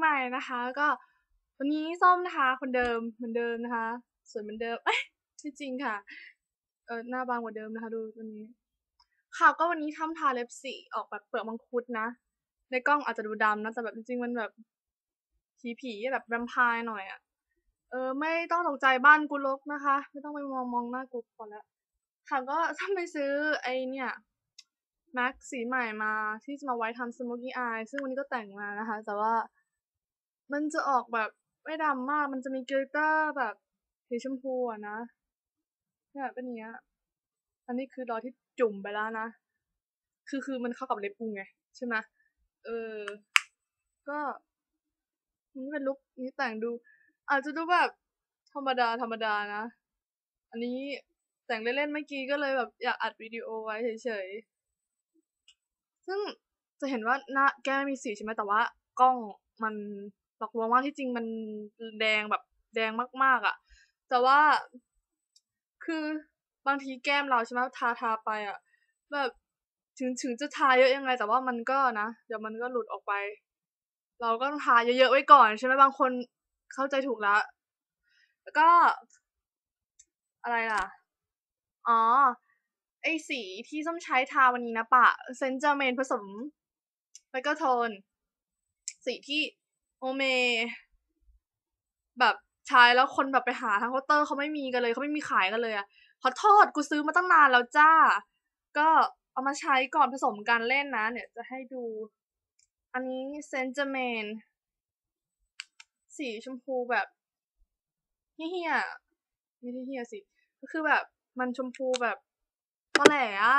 ใหม่นะคะ ก็วันนี้ส้มนะคะ คนเดิมเหมือนเดิมนะคะสวยเหมือนเดิมเอ้ยไม่จริงค่ะเออหน้าบางกว่าเดิมนะคะ ดูตัวนี้ค่ะก็วันนี้ทำทาเล็บสีออกแบบเปลือกมังคุดนะในกล้องอาจจะดูดำนะแต่แบบจริงๆมันแบบผีผีแบบแวมไพร์หน่อยอะเออ ไม่ต้องตกใจบ้านกูรกนะคะ ไม่ต้องไปมองมองหน้ากูพอแล้วค่ะก็ต้องไปซื้อไอเนี่ยแม็กสีใหม่มาที่จะมาไว้ทำสโมกี้อายซึ่งวันนี้ก็แต่งมานะคะ แต่ว่า มันจะออกแบบไม่ดำมาก มันจะมีกลิตเตอร์แบบสีชมพูอะนะเนี่ยเป็นอย่างเนี้ย อันนี้คือรอที่จุ่มไปแล้วนะ คือคือมันเข้ากับเล็บกูไงใช่ไหมเออ ก็มันเป็นลุคนี้แต่งดู อาจจะดูแบบธรรมดาธรรมดานะ อันนี้แต่งเล่นๆเมื่อกี้ก็เลยแบบอยากอัดวิดีโอไว้เฉยๆ ซึ่งจะเห็นว่าหน้าแก้มมีสีใช่ไหมแต่ว่ากล้องมัน หลอกลวงว่าที่จริงมันแดงแบบแดงมาก ๆอะ่ะ แต่ว่าคือบางทีแก้มเราใช่ไหมทาทาไปอะ่ะ แบบถึงถึงจะทาเยอะยังไง แต่ว่ามันก็นะเดี๋ยวมันก็หลุดออกไป เราก็ต้องทาเยอะๆไว้ก่อนใช่ไหมบางคนเข้าใจถูกแล้วแล้วก็ อะไรล่ะ อ๋อ ไอสีที่ส้มใช้ทาวันนี้นะปะเซนเจอร์เมนผสมไมเคิลโทน สีที่ โอเม แบบใช้แล้วคนแบบไปหาทางเคาน์เตอร์เขาไม่มีกันเลยเขาไม่มีขายกันเลยอะขอโทษกูซื้อมาตั้งนานแล้วจ้า ก็เอามาใช้ก่อนผสมกันเล่นนะ เนี่ยจะให้ดู อันนี้เซนเจเมนสีชมพูแบบเฮียไม่ใช่เฮียสิ ก็คือแบบมันชมพูแบบตอแหลอะ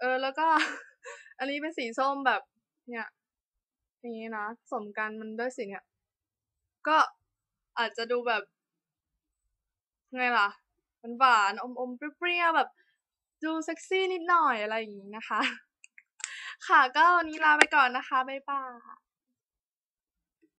เออแล้วก็ อันนี้เป็นสีส้มแบบ เนี่ย นี้นะสมกันมันด้วยสิเนี่ยก็อาจจะดูแบบไงล่ะมันหวานอมอมเปรี้ยวแบบ ดูเซ็กซี่นิดหน่อยอะไรอย่างนี้นะคะ ค่ะก็วันนี้ลาไปก่อนนะคะ บ๊ายบาย